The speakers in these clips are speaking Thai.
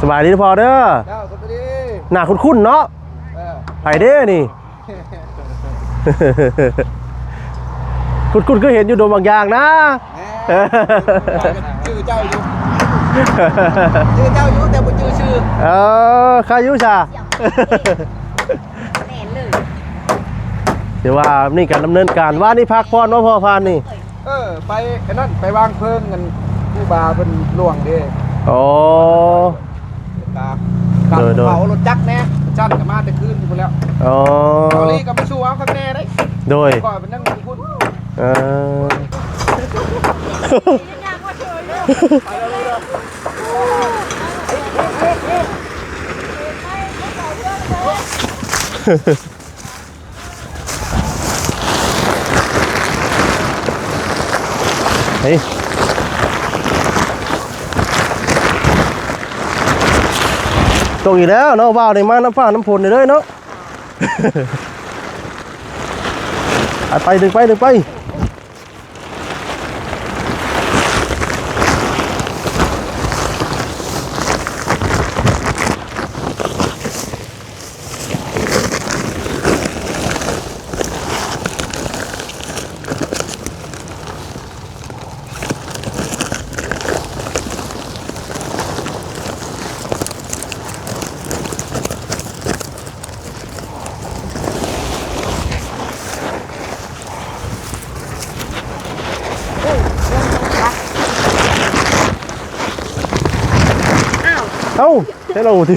สบายดีพอเด้อเจ้าสวัสดีหน้าคุ้นๆเนาะเออไปเด้อนี่ คุ้นๆก็เห็นอยู่โดนบางอย่างนะ แหมชื่อเจ้าอยู่ชื่อเจ้าอยู่แต่บ่ชื่อชื่อเออข้ายุชา แน่เลยเดี๋ยวว่านี่การดำเนินการว่านี่พักพรว่าพอพานนี่เออไปไอ้นั่นไปวางเพลิงกันผู้บาเป็นล่วงเด้โอ้ ตาขับโดยโดยเผารถจักรแน่ชั้นกับมาแต่คืนอยู่แล้วอ๋อเกาหลีก็มาสู้เอาข้างแน่ได้โดยก่อนเป็นนั่งพูดเออเฮ้ย ตรงอีกแล้วเนาะว่าวในมาน้ำฟ้าน้ำฝนนี่เลยเนาะอะไปดึงไปดึงไป เอ้าเฮ้ยเราที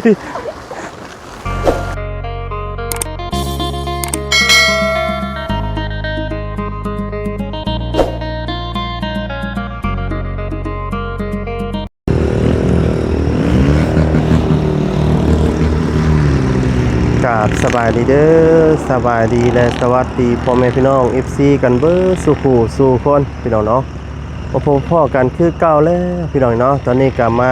กาบสบายดีเด้อสบายดีและสวัสดีพ่อแม่พี่น้อง FC กันเบอร์สุขูสู่คนพี่น้องเนาะพบพ่อกันคือเก่าแล้วพี่น้องเนาะตอนนี้กลับมา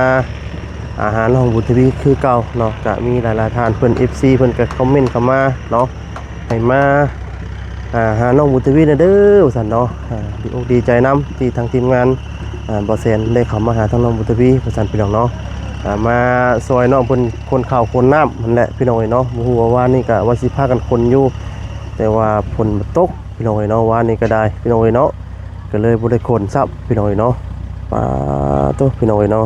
อาหารของบุตรวีคือเก่าเนาะก็มีหลายๆทานเพิ่อน FC เพิ่นก็คอมเมนต์เข้ามาเนาะให้มาอาหาน้องบุตรวีนะเด้อว่าซั่นเนาะอ่าดีอกดีใจนํที่ทางทีมงานอ่าบ่แซนได้เข้ามาหาทางน้องบุตรวีว่าซั่นพี่น้องเนาะอ่ามาซอยน้องเพิ่นคนข้าวคนน้ำนั่นแหละพี่น้องเอ้ยเนาะบ่ฮู้ว่าว่านี่ก็ว่าสิพากันคนอยู่แต่ว่าฝนมันตกพี่น้องเอ้ยเนาะว่านี่ก็ได้พี่น้องเอ้ยเนาะก็เลยบ่ได้คนซับพี่น้องเอ้ยเนาะปาโตพี่น้องเอ้ยเนาะ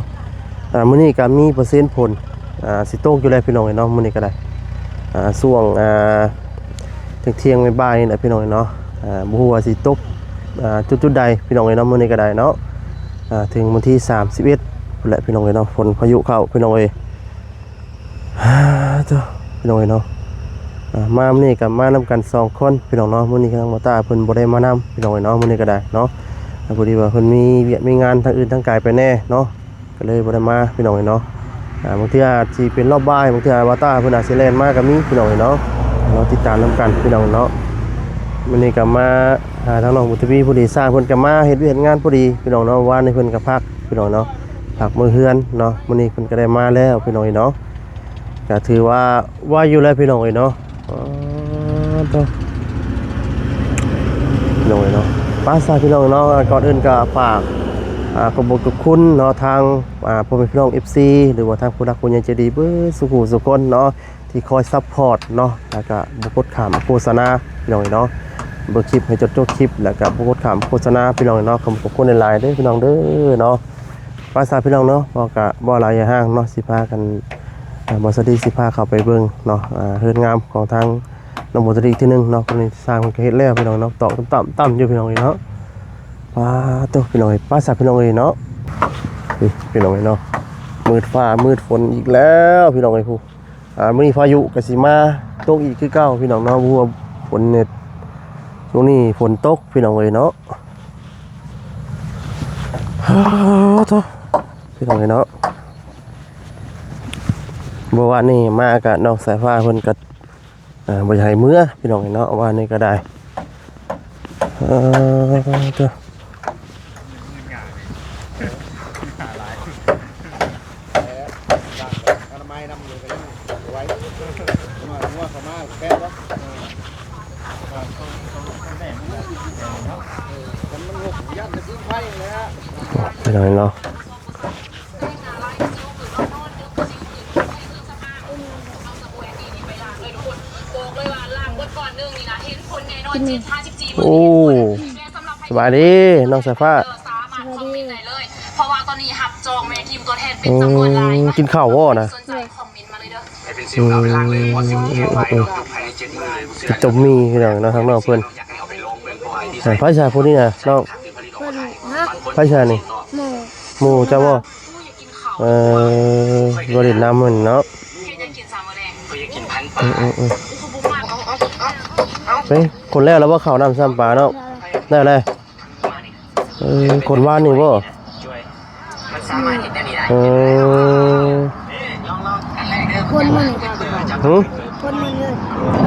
อ่ามื้อนี้ก็มีเปอร์เซ็นต์ผลอ่าสิโตกอยู่แล้วพี่น้องเนาะมื้อนี้ก็ได้อ่าช่วงอ่าเที่ยงๆบ่ายๆนี่แหละพี่น้องเนาะอ่าบ่ฮู้ว่าสิตกอ่าจุดๆใดพี่น้องเนาะมื้อนี้ก็ได้เนาะอ่าถึงวันที่ 31และพี่น้องเนาะฝนพายุเข้าพี่น้องเอ้ยฮ่าจ้าพี่น้องเนาะอ่ามามื้อนี้ก็มานำกันสองคนพี่น้องเนาะมื้อนี้ทางบ่ตาเพิ่นบ่ได้มานำพี่น้องเนาะมื้อนี้ก็ได้เนาะพอดีว่าเพิ่นมีเวียกมีงานทางอื่นทางไกลไปแน่เนาะ ก็เลยบ่ได้มาพี่น้องเนาะอ่าบางทีอาจสิเป็นรอบบ่ายบางทีอาว่าตาเพิ่นอาจสิแล่นมาก็มีพี่น้องเนาะเราติดตามนํกันพี่น้องเนาะมื้อนี้ก็มาหาทางน้องบุตรวีผู้ดีสร้างเพิ่นก็มาเฮ็ดเวียกงานพอดีพี่น้องเนาะว่าในเพิ่นก็พักพี่น้องเนาะพักมื้อเฮือนเนาะมื้อนี้เพิ่นก็ได้มาแล้วพี่น้องเนาะก็ถือว่าว่าอยู่แล้วพี่น้องเนาะอ๋อตพี่น้องเนาะป้าซาพี่น้องเนาะก่อนอื่นก็ฝาก ขอบคุณคุณเนาะทางพ่อแม่พี่น้อง FC หรือว่าทางผู้รักผู้ใหญ่ใจดีเบ้อสุขุสุคนเนาะที่คอยซัพพอร์ตเนาะแล้วก็บุกดขามโฆษณาพี่น้องเนาะเบอร์คลิปให้จดจดคลิปแล้วก็บุกดขามโฆษณาพี่น้องเนาะขอบคุณในไลน์เด้อพี่น้องเด้อเนาะภาษาพี่น้องเนาะบอกกะบ่หลายอย่าห้างเนาะสิพากันบ่สวัสดีสิพาเข้าไปเบิ่งเนาะเฮือนงามของทางน้องบ่สวัสดีอีกที่หนึงเนาะคนนี้สร้างมันก็เฮ็ดแล้วพี่น้องเนาะตอกต่ำๆต่ำอยู่พี่น้องเนาะ ป้าตัวพี่น้องเอ้ยป้าสับพี่น้องเอ้ยเนาะนี่พี่น้องเอ้ยเนาะมืดฟ้ามืดฝนอีกแล้วพี่น้องเอ้ยผู้อ่ามื้อนี้พายุกสิมาตกอีกคือเก่าพี่น้องเนาะบัวฝนเนี่ยช่วงนี้ฝนตกพี่น้องเอ้ยเนาะฮ่าโถ่พี่น้องเอ้ยเนาะบ่ว่านี่มากะน้องสายฟ้าเพิ่นก็อ่าบ่อยากให้เมื่อพี่น้องเอ้ยเนาะว่านี่ก็ได้เออเจ้ หน่อยเนาะโอ้สบายดีน้องสายฟ้าเพราะว่าตอนนี้หับจองแม่ทีมตัวแทนเป็นจำนวนหลายกินข้าววอนะกินจมมีเดี๋ยวนะทางนอกเพื่อนไฟชาพวกนี้นะน้องไฟชานี่ หมูหมู่เจ้าบ่กูอยากกินข้าวเอ่อบ่ได้นำมันเนาะแค่จะกินสามมื้อแรงเพื่อจะกินพันปลาอืมอืมอืมกูบุกมาเอาเอาไปคนแรกแล้วว่าข้าวน้ำซ้ำปลาเนาะได้เลยเออคนว่านนี่บ่ช่วยมันสามารถเห็นได้นี่ได้เออลองลองอันแรกเด้อคนมันจับหึคนมันเลย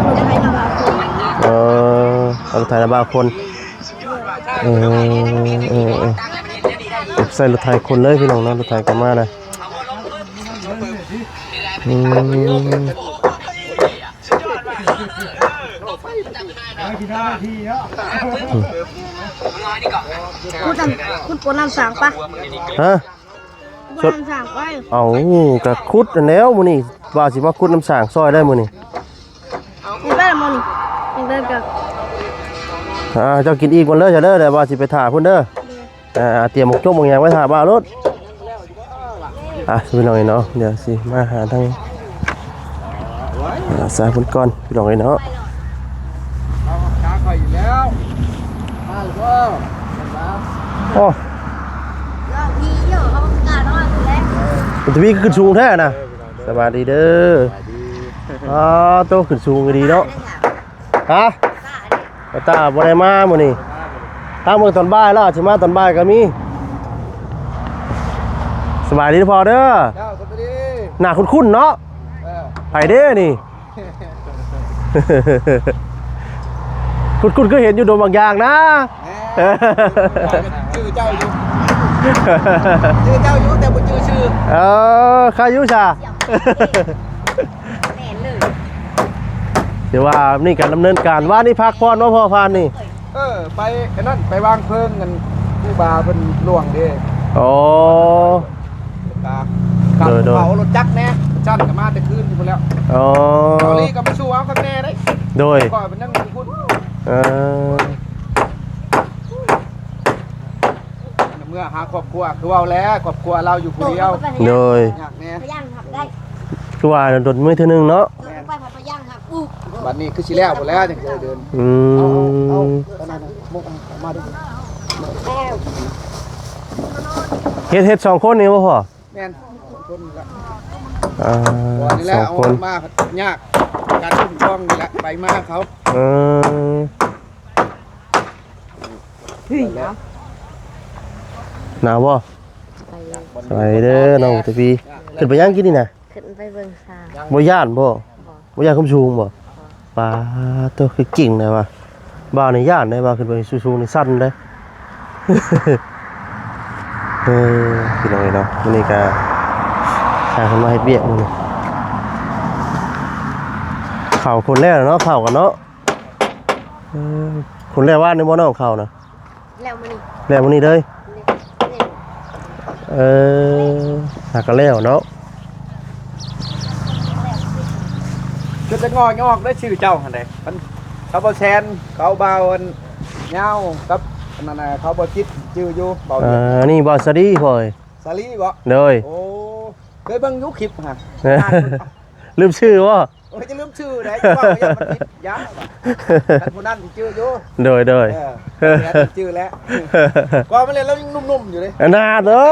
คนไทยนะบาคนเออเอาถ่ายระบาคนเออเออเออ ใส่รถไถคนเลยพี่น้องเนาะรถไถกันมานะอืมคุณทำคุณปนน้ำสางปะฮะปนน้ำสางไปเอากะคุดอันแล้วมื้อนี้ว่าสิมาคุดน้ำสางซอยได้มื้อนี้นี่ได้ละมอนี่นี่ได้กับอ่าเจ้ากินอีกวันเลยจ้ะเด้อเดี๋ยวว่าสิไปถ่าพุ่นเด้อ อ่าเตรียมหมกจกหมกหยังไว้ถ่าบ่าวรถอะพี่น้องเนาะเดี๋ยวสิมาหาทางสายพุ่นก่อนพี่น้องเนาะขาคอยอยู่แล้วมาหรือว่าโอ้พี่เยอะเขาการนอนแล้วมันจะมีขึ้นสูงแท้นะสบายดีเด้ออ๋อโตขึ้นสูงก็ดีเนาะฮะตาบ่ได้มามื้อนี้ ถ้ามื้อตอนบ่ายแล้วอาจสิมาตอนบ่ายก็มีสบายดีพอเด้อเจ้าสวัสดีหน้าคุ้นๆเนาะเออไผเด้นี่ คุ้นๆก็เห็นอยู่โดนบางอย่างนะ แหมชื่อเจ้าอยู่ชื่อเจ้าอยู่แต่บ่ชื่อชื่อเออข้ายุชาแน่เลย เดี๋ยวว่านี่การดำเนินการว่านี่พักพรว่าพอพานนี่ เอ อไปไอ้นั่นไปวางเพลิงกันผู้บาเพิ่นล่วงเด้โอ้ ตาขับโดยโดย เผารถจักรแน่ชั้นก็มาแต่คืนอยู่พุ่นแล้วอ๋อเกาหลีก็มาสู้เอาข้างแน่ได้โดยก่อนเป็นนั่งอยู่พุ่นเออเมื่อหาครอบครัวคือเอาแล้วครอบครัวเราอยู่คนเดียวโดยอยากแน่พย่างหับได้คือว่าโดนมือเท่านึงเนาะไปมาพย่างหั บอู้บัดนี้คือสิแล้วหมดแล้วจังจะเดินอืเอาเอามเอานั่นน่ะมุกเอามาดูเฮ็ดเฮ็ดสองคนนี่บ่พอแม่นคนละอ่าวันนี้แหสละองเอาคนมายากการขึ้นช่องนี่แหละไปมาเขาเออหนาวบ่สบายเด้อน้องตะพีขึ้นไปย่างกินนี่น่ะขึ้นไปเบิ่งสางบ่ย่านบ่บ่ย่านคำชูงบ่ ปลาตัวคือกิ่งได้ว่ะบ้านนี่ย่านได้ว่าขึ้นไปสูงๆนี่สั่นได้เออพี่น้องเนาะมื้อนี้ก็หาคนมาเฮ็ดเวียมื้อนี้ข้าคนแรกเนาะเข้ากันเนาะคนแรกว่าในบ่น้องเข้านะแล้วมันนี่แล้วมื้อนี้เลยเออหากันแล้วเนาะ จะจะงอกงอกได้ชื่อเจ้าหันใดมันเขาบ่แซนเขาเบาอันเหงากับอันนั่นน่ะเขาบ่จิตชื่ออยู่เบาเอเดียวอนี่บ่สวัสดีพ่อยสาลีบ่เลยโอ้เคยเบิ่งอยุคลิปฮะลืมชื่อว่าโอ้ยจะลืมชื่อได้จะว่าอย่ามันผิดยาวท่านผู้นั้นที่ชื่ออยู่โดยโดย เออแม่นชื่อแล้วก็มาเล่นแล้วยังนุ่มๆอยู่เลยนาเด้อ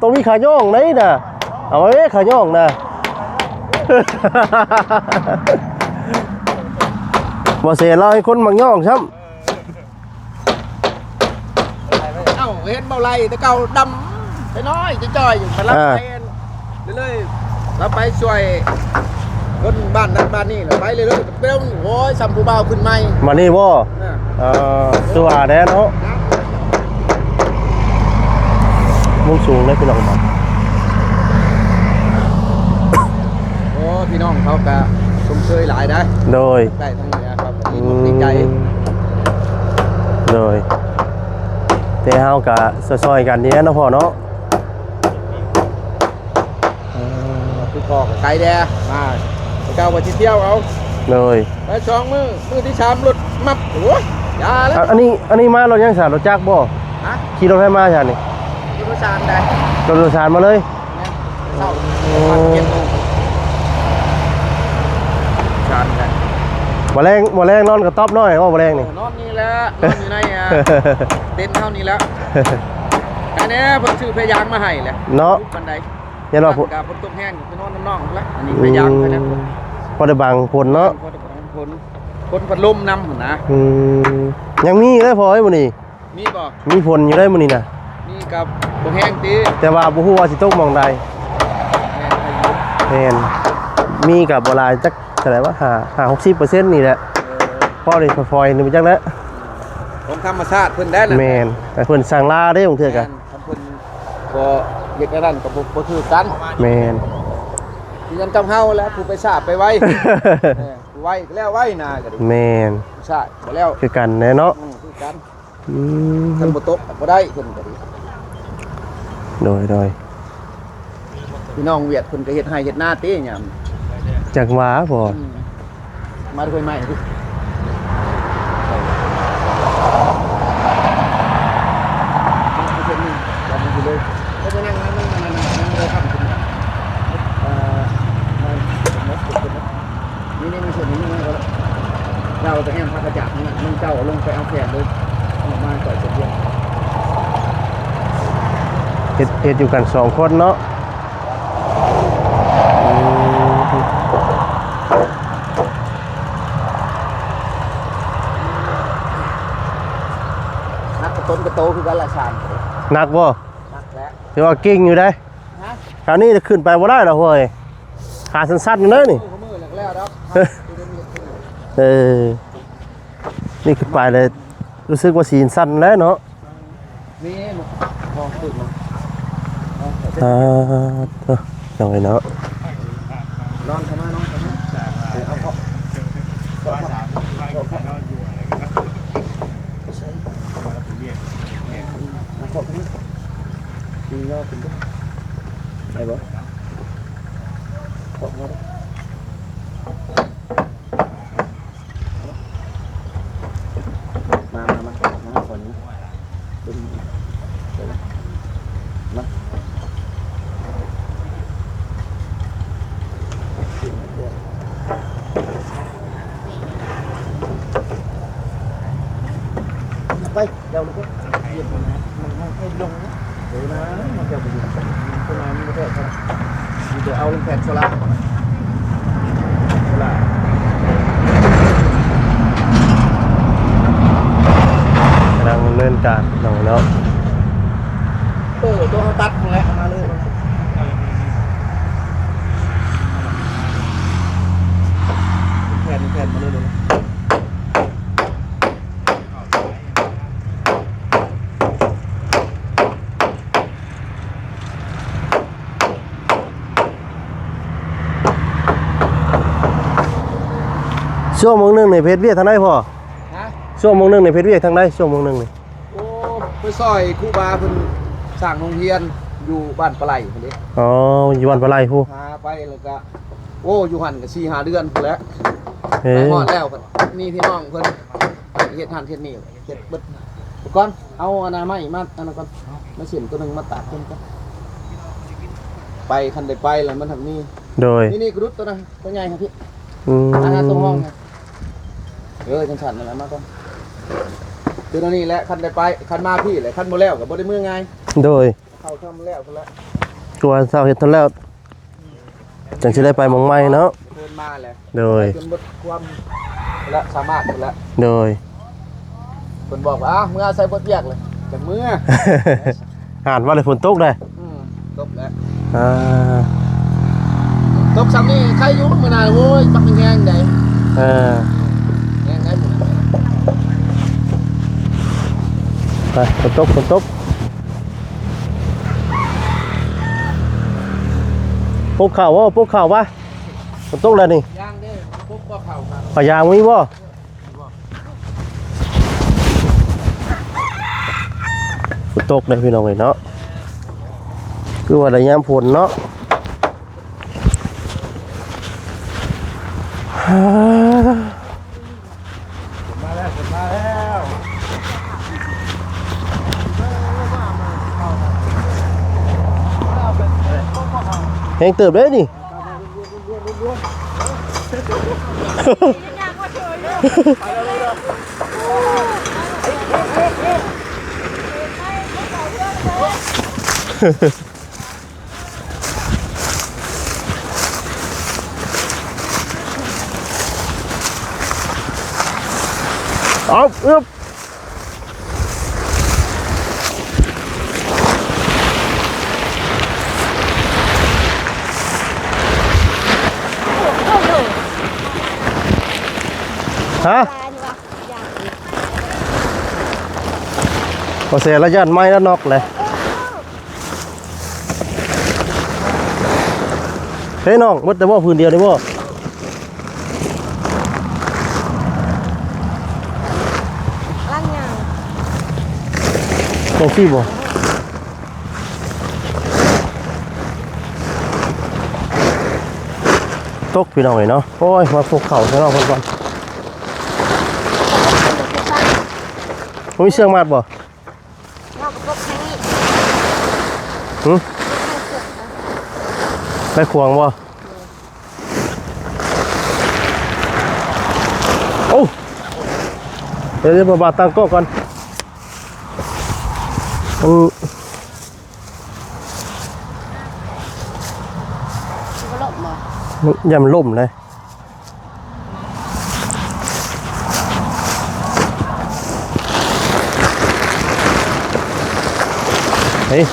ต้องมีขาย่องไหนน่ะเอาไว้ขาย่องน่ะ บ่เสียเราให้คนมักย่องช้ำเอ้าเห็นเบาไหลแต่เก่าดำไปน้อยจะจ่อยอยู่ไปรับไปเรื่อยๆเราไปช่วยคนบ้านนั้นบ้านนี้เราไปเรื่อยๆเปรี้ยวโอ้ยสัมผูเบาขึ้นใหม่มานี่บ่นะเอ่อคือว่าแน่เนาะมุ่งสูงได้พี่น้องบ่โอ้ พี่น้องเขาก็ชมเชยหลายได้โดย ได้ทั้งนี้นะครับดีอกดีใจโดยแต่เฮาก็ซอยๆกันนี่แหละเนาะพ่อเนาะคือพ่อกับไก่แดมาเจ้าว่าที่เที่ยวเอาเลยไปสองมือมือที่สามรถมับโอ้ยอยาแล้วอะอันนี้อันนี้มารถยังสารรถจักรบ่ฮะขี่รถไฟมาจ้ะนี่ที่ประสานได้รถโดยสารมาเลยเนี่ยเศร้าพันเจ็ดโมงชานได้ บ่แรงบ่แรงนอนกระต๊อบน้อยว่าบ่แรงนี่นอนนี่แหละนอนอยู่ในอะเต็นท์เท่านี้แล้วอันนี้เพิ่นซื้อพยางมาให้แหละเนาะบันไดยันว่าผู้กับฝนตกแห้งไปนอนน้องๆแล้วอันนี้พยางไปแล้วพอได้บางผลเนาะฝนฝนพัดลมนำหั่นนะอืมยังมีเลยพอไอ้มื้อนี้มีบ่มีผลอยู่ได้มื้อนี้น่ะมีกับบ่แห้งตีแต่ว่าบ่ฮู้ว่าสิตกหม่องใดแห้งไปอยู่แม่นมีกับบ่หลายจักเท่าไหร่วะ5 5 60%นี่แหละเออพอได้ฟอยๆนี่มันจักแล้วของธรรมชาติเพิ่นได้แหละแม่นแต่เพิ่นสร้างลาได้ของเทื่อกะแม่นคันเพิ่นบ่เฮ็ดอันนั้นก็บ่บ่คือกันแม่นคือกันกับเฮาแล้วผู้ไปทราบไปไว้เออผู้ไว้ก็แล้วไว้นาก็ดีแม่นทราบบ่แล้วคือกันแน่เนาะอืมคือกันอืมคันบ่ตกก็บ่ได้เพิ่นก็ดีโดยโดยพี่น้องเวียดเพิ่นก็เฮ็ดให้เฮ็ดนาติหยัง จักหว่าบ่อืมมาด้วยใหม่ดิเอาเพิ่นนี่จับมันอยู่เลยแล้วไปนั่งนั่งนั่งนั่งนั่งนั่งเลยครับคุณเอ่อมามาฝึกกันนะนี่นี่มีส่วนนี้นี่นะเราจะแอมพระกระจับนี่มึงเจ้าลงไปเอาแขนเลยออกมาก่อนเสร็จเรียบเฮ็ดเฮ็ดอยู่กันสองคนเนาะอืม นักกระต้นกระ โตคือกันละชานหนักบ่นักแล้วถือว่าเก่งอยู่ได้ฮะคราวนี้จะขึ้นไปบ่ได้แล้วเว้ยขาสั้นๆเลยนี่มือมือแล้วแล้วครับเออนี่ขึ้นไปเลยรู้สึกว่าสีสั้นแล้วเนาะนี่มันมองตึกมันอ่าเอ้อยังไงเนาะ นอนเข้ามานอนเข้ามาเอาเพาะเอาเพาะขึ้นดีก็ขึ้นด้วยได้บ่เพาะมามามามามาก่อนนี้ ดึงเดี๋ยวนะมาไปเดี๋ยวมันก็เหยียบมันนะมันให้ให้ลงนะเดี๋ยวนะมันจะไปอยู่ต้นไม้นี่ไม่ได้ครับเดี๋ยวเอาลงแผ่นโซล่าร์โซล่าร์ กำลังดำเนินการน้องเนาะ เออตัวเขาตัดมาแล้วเอามาเลยแผ่นแผ่นมาเลยเลย ช่วงโมงหนึงในเพจเวียกทางใดพ่อฮะช่วงโมงหนึงในเพจเวียกทางใดช่วงโมงหนึงนี่โอ้ไปซอยครูบาเพิ่นสร้างโรงเรียนอยู่บ้านปลาไหลคนนี้อ๋ออยู่วันปลาไหลผู้พาไปแล้วก็โอ้อยู่หันกับสี่หาเดือนพู้นแหล้วเฮ้ไปยหอดแล้วก็นี่พี่น้องเพิ่นเฮ็ดหันเฮ็ดนี่เฮ็ดเบิดก่อนเอาอนามัยมาอันนั้นก่อนมาเสียนตัวหนึงมาตากเพิ่นก่อนไปคันได้ไปแล้วมันทำนี่โดยนี่นี่กรุดตัวนะตัวใหญ่ครับพี่อืมอาหารตรงห้องนะ เออจังสันนั่นแหละมาก่อนตัวนี้แหละคันได้ไปคันมาพี่แหละคันบ่แล้วก็บ่ได้มือง่ายโดยเข้าคำแล้วพุ่นละตัวเศร้าเฮ็ดทันแล้วจังสิได้ไปหมองใหม่เนาะเพิ่นมาแล้วโดยจนหมดความและสามารถพุ่นละโดยเพิ่นบอกว่าอ้าวเมื่อใส่บทเรียกเลยจังเมื่ออ่านว่าเลยฝนตกได้อืมตกแล้วอ่าตกซ้ำนี่ใครอยู่มื้อหน้าโว้ยปักแงงได้เออแงงได้หมดน่ะ ไปฝนตกฝนตกพวกข่าวว่าพวกข่าวว่าฝนตกแล้วนี่ย่างเด้อพวกบ่เข้าครับพยางมีบ่ฝนตกได้พี่น้องเลยเนาะคือว่าได้ยามฝนเนาะ ฮ่า มาแล้วมาแล้ว แห งเติบเลยนี่เอาอึ๊บ ฮะพอเสียระยะไม้แล้วนอกเลยเฮ้ยน้องมดแต่ว่าพื้นเดียวได้บ่ร่างยางตรงที่บ่ตกพี่น้องเลยเนาะ โอ้ย มาพวกเข่าใช่น้องคนก่อน มมีเชือกมาดบ่นอกพวกนี้หึไปขวางบ่โอ้เดี๋ยวเดี๋ยวบาตั้งกล้องก่อนอืมก็ลบมามันอย่ามันล่มเลย ฮ้ย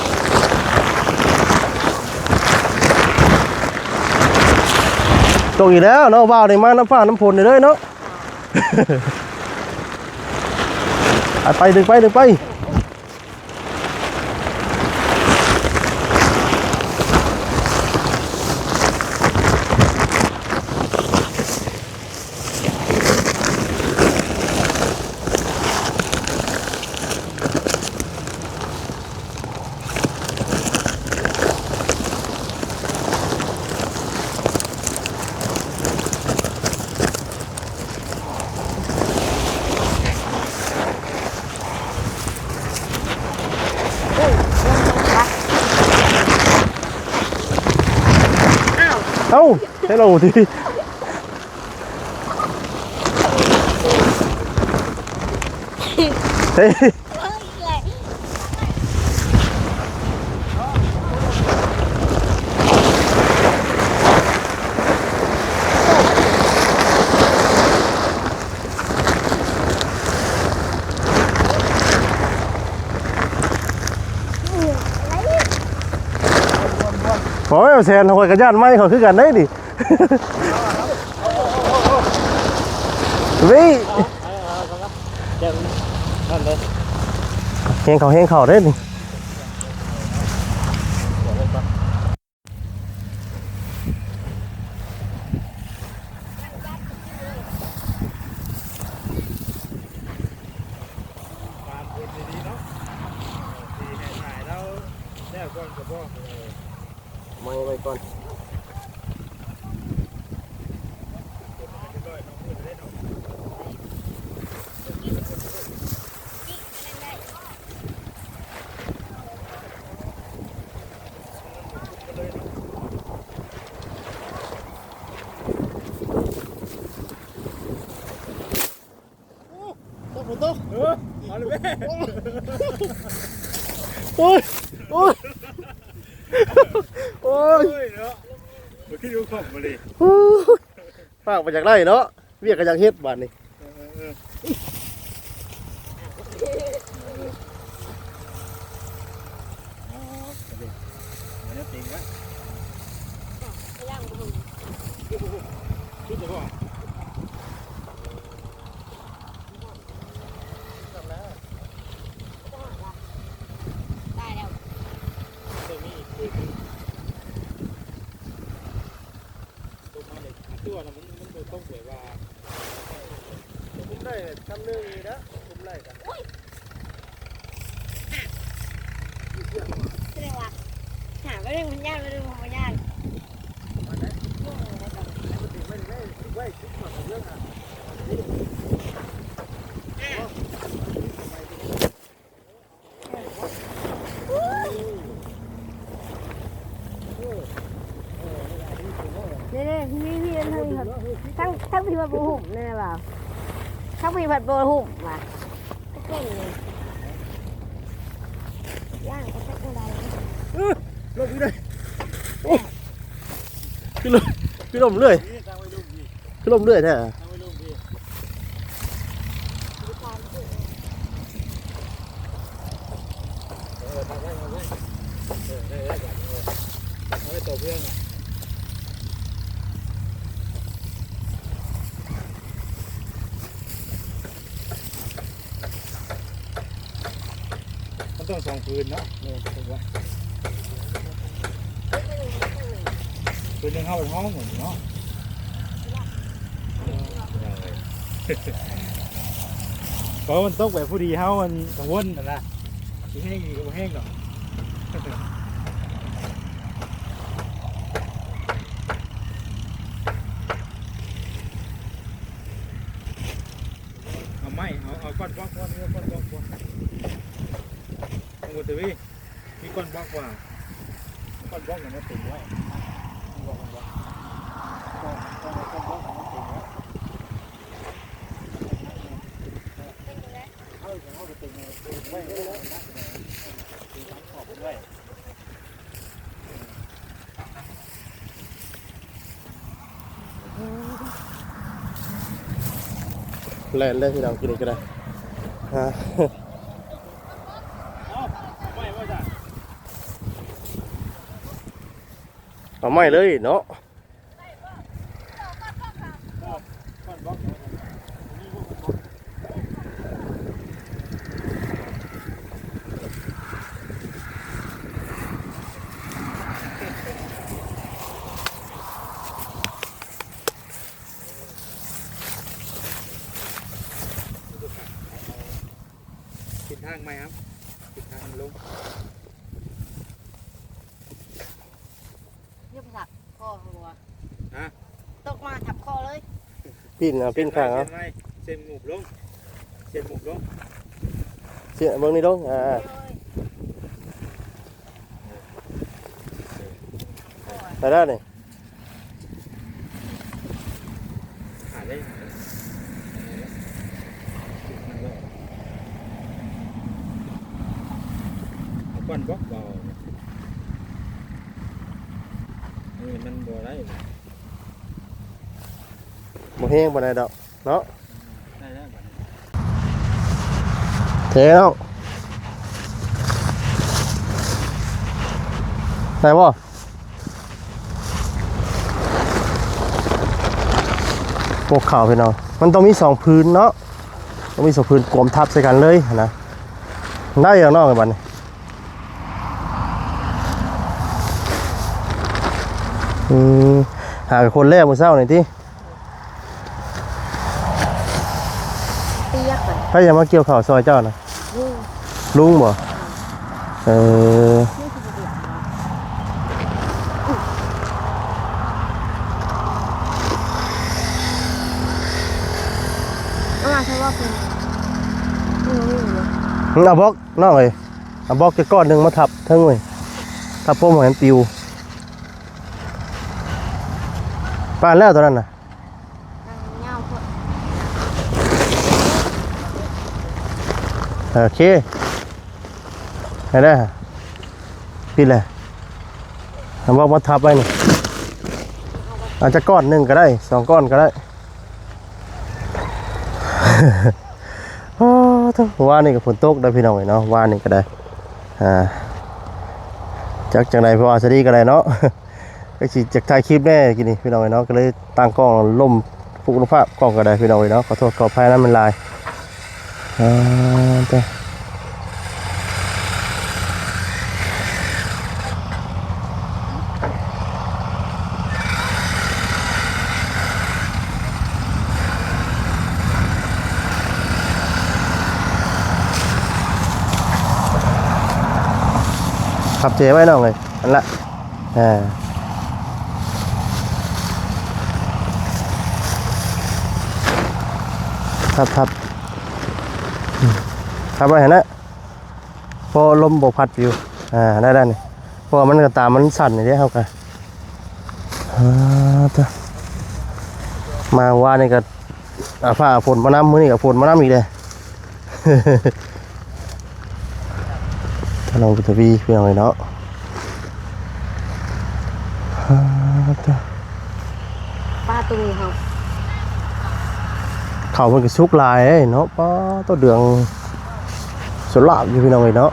ตกอีกแล้วเนาะว่าวในมาน้ำฟ้าน้ำฝนเลยเนาะไปไปดึงไปดึงไป เอ้าให้เราดีเฮ้ย แซนหอยกระยานไม้เขาคือกันได้ดิวิแห้งเขาแห้งเขาได้ดิมาไว้ก่อนโอ้ ยโอ้ยโอ้ย มาขึ้นดูข องมาเลยฝากมาจากไรเนาะเวียกกันจากเฮ็ดบ้านนี่ผมได้ทำเรื่องนี้นะผมได้กัน แสดงว่าหาไม่ได้มันยากไม่ได้มันยาก นี่นี่ พี่พี่เฮ้ยครับทั้งทั้งพี่พัดโบหุ่มนี่นะเปล่าทั้งพี่พัดโบหุ่มว่ะก็เก่งเลยย่างก็สักอะไรลมเลยขึ้นลมขึ้นลมเรื่อยขึ้นลมเรื่อยแท้ มันต้องสอง คืนเนาะเนี่ยผมว่าคืนหนึงเข้าไปห้องเหมือนเนาะเพราะมันตกแบบผู้ดีเฮามันกังวลนั่นนะสิแห้งดีก็บ่แห้งดอกเอาไม้เอาเอาก้อนบล็อกก้อนก้อนบล็อกก้อนเอาหมดเลยมีก้อนบล็อกว่าก้อนบล็อกอย่างนี้ติดไว้ก้อนบล็อกก้อนก้อนก้อนบล็อกอย่างนี้ติดไว้เอาอย่างเอาไปติดไว้ติดไว้ไว้ไว้นะติดทั้งขอบไว้ แล่นเลยพี่น้องกินอีกก็ได้ฮะเอาไม่ว่าจะเอาไม่เลยเนาะ ก้อนบล็อก ผิดทางไหมครับผิดทางลง เรียบสักคอหัว ฮะ ตกมาทับคอเลย ปิ้นเอาปิ้นข้างเอาเส้นไว้เส้นหมูบลงเส้นหมูบลงเสียเบิ่งนี่ลงอ่าไปได้นี่หาได้เอาก้อนบล็อกเบานี่มันบ่ได้บ่ แห้งบ่ได้ดอกเนาะได้ได้บัดนี้เทแล้วได้บ่พวกข่าวพี่น้องมันต้องมีสองพื้นเนาะต้องมีสองพื้นกลมทับใส่กันเลยนะได้อย่างนอกไอ้บัดนี้อืมหาคนแรกมื้อเช้าหน่อยติ ปียกเลยใครจะมาเกี่ยวข่าวซอยเจ้านะนี่ลุงบ่เออนี่คือเดือดเอามาใช่ว่าเป็นนี่นี่เลยมึงเอาบล็อกน้องเอ้ยเอาบล็อกจะก้อนหนึ่งมาทับทั้งเว้ยทับพวกมันปิวปานแล้วตอนนั้นน่ะ เงาพวก โอเคได้ได้ปิดเลยเอาบล็อกมาทับไว้นี่อาจจะก้อนหนึ่งก็ได้สองก้อนก็ได้โอ้ทว่านี่กับฝนตกได้พี่น้องเนาะว่านี่ก็ได้อ่าจากจังไรเพราะว่าสดีก็ได้เนาะก็สิจากถ่ายคลิปแน่กินนี่พี่น้องเนาะก็เลยตั้งกล้องล่มฟุกภาพกล้องก็ได้พี่น้องเอ้ยเนาะขอโทษขออภัยนั้นมันลาย อ่าแต่ขับเจไว้น้องเลยอันละอ่าทับทับ ทับไว้เห็นนะพอลมบกพัดอยู่อ่าได้ได้นี่เพราะว่ามันก็ตามมันสั่นอย่างนี้ครับกันอ่าเถอะมาว่านี่ก็อาฟ้าฝนมาน้ำมื้อนี่กับฝนมาน้ำอีกเลยถ้าลองไปทวีเพียงไรเนาะอ่าเถอะป้าตุ้งเขาเขามันก็สุกหลายเอ้ยเนาะป้าตัวเดือง สลาบอยู่พี่น้องเอ้ยเนาะ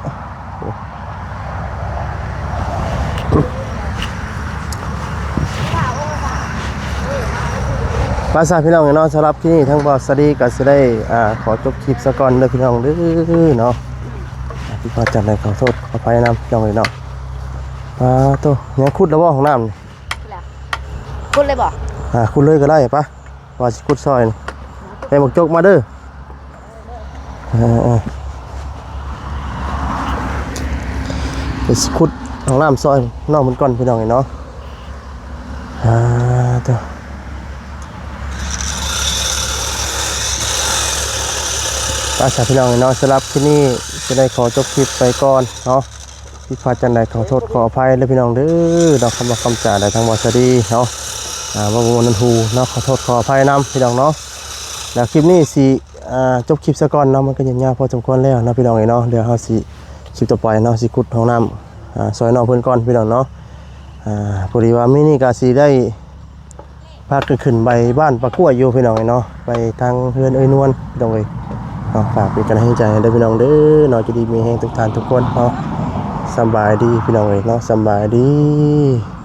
ภาษาพี่น้องเอ้ยเนาะสำหรับที่นี่ทั้งบอสดีก็จะได้อ่าขอจบคลิปซะก่อนเด้อพี่น้องเด้อเนาะอ่าพี่พอจัดเลยขอโทษขออภัยนำพี่น้องเอ้ยเนาะป้าตัวยังขุดแล้วบ่ของน้ำนี่คุณเลยบอกอ่าขุดเลยก็ได้ปะว่าสิขุดซอยนี่ให้หมกจกมาเด้ออ่า ไปขุดของน้ำซอยนอกมันก่อนพี่น้องเนาะอ่าตัวป้าสาวพี่น้องเนาะสำหรับที่นี่จะได้ขอจบคลิปไปก่อนเนาะพี่พาจันใดขอโทษขออภัยเลยพี่น้องเด้อดอกคำว่าคำจ่าได้ทั้งหมดสวัสดีเนาะอ่าว่าวนนันทูเนาะขอโทษขออภัยนำพี่น้องเนาะแล้วคลิปนี้สิอ่าจบคลิปซะก่อนเนาะมันก็ยังยาวพอสมควรแล้วนะพี่น้องเนาะเดี๋ยวเราสิ คลิปต่อไปเนาะสิขุดห้องน้ำอ่าซอยนอกเพื่อนก่อนพี่น้องเนาะอ่าพอดีว่ามินี่กาสีได้พาขึ้นขึ้นไปบ้านปะกั่วอยู่พี่น้องเนาะไปทางเฮือนเอ้ยนวลพี่น้องเลยเนาะฝากเป็นกำลังใจให้เด้อพี่น้องเด้อเนาะจะดีมีแห้งทุกท่านทุกคนเนาะสบายดีพี่น้องเลยเนาะสบายดี